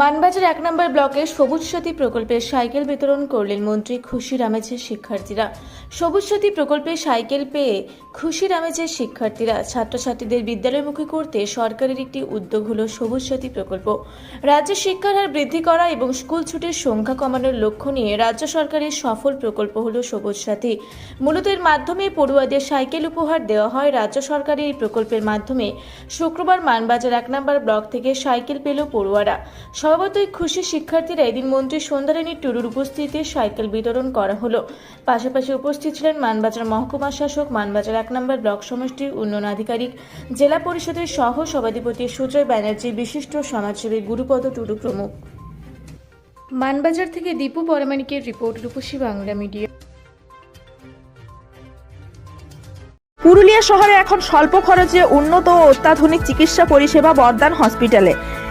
মানবাজার এক নম্বর ব্লকের সবুজ সাথী প্রকল্পে সাইকেল বিতরণ করলেন মন্ত্রী খুশি রামেজের শিক্ষার্থীরা। সবুজ সাথী প্রকল্পে সাইকেল পেয়ে খুশি রামেজের শিক্ষার্থীরা ছাত্রছাত্রীদের বিদ্যালয়মুখী করতে সরকারের একটি উদ্যোগ হল সবুজ সাথী প্রকল্প। রাজ্যের শিক্ষার হার বৃদ্ধি করা এবং স্কুল ছুটির সংখ্যা কমানোর লক্ষ্য নিয়ে রাজ্য সরকারের সফল প্রকল্প হল সবুজ সাথী মূলত এর মাধ্যমে পড়ুয়াদের সাইকেল উপহার দেওয়া হয়। রাজ্য সরকারের এই প্রকল্পের মাধ্যমে শুক্রবার মানবাজার এক নম্বর ব্লক থেকে সাইকেল পেল পড়ুয়ারা। স্বভাবতই খুশি শিক্ষার্থীরা এদিন মন্ত্রী সন্ধ্যারানী টুরুর উপস্থিতিতে সাইকেল বিতরণ করা হলো। পাশাপাশি উপস্থিত ছিলেন মানবাজার মহকুমা শাসক মানবাজার এক নম্বর ব্লক সমষ্টির উন্নয়ন আধিকারিক জেলা পরিষদের সহ সভাধিপতি সুজয় ব্যানার্জি বিশিষ্ট সমাজসেবী গুরুপদ টুডু প্রমুখ। মানবাজার থেকে দীপু পরমাণিকের রিপোর্ট রূপসী বাংলা মিডিয়া। পুরুলিয়া শহরে এখন স্বল্প খরচে উন্নত ও অত্যাধুনিক চিকিৎসা পরিষেবা বর্দান হসপিটালে।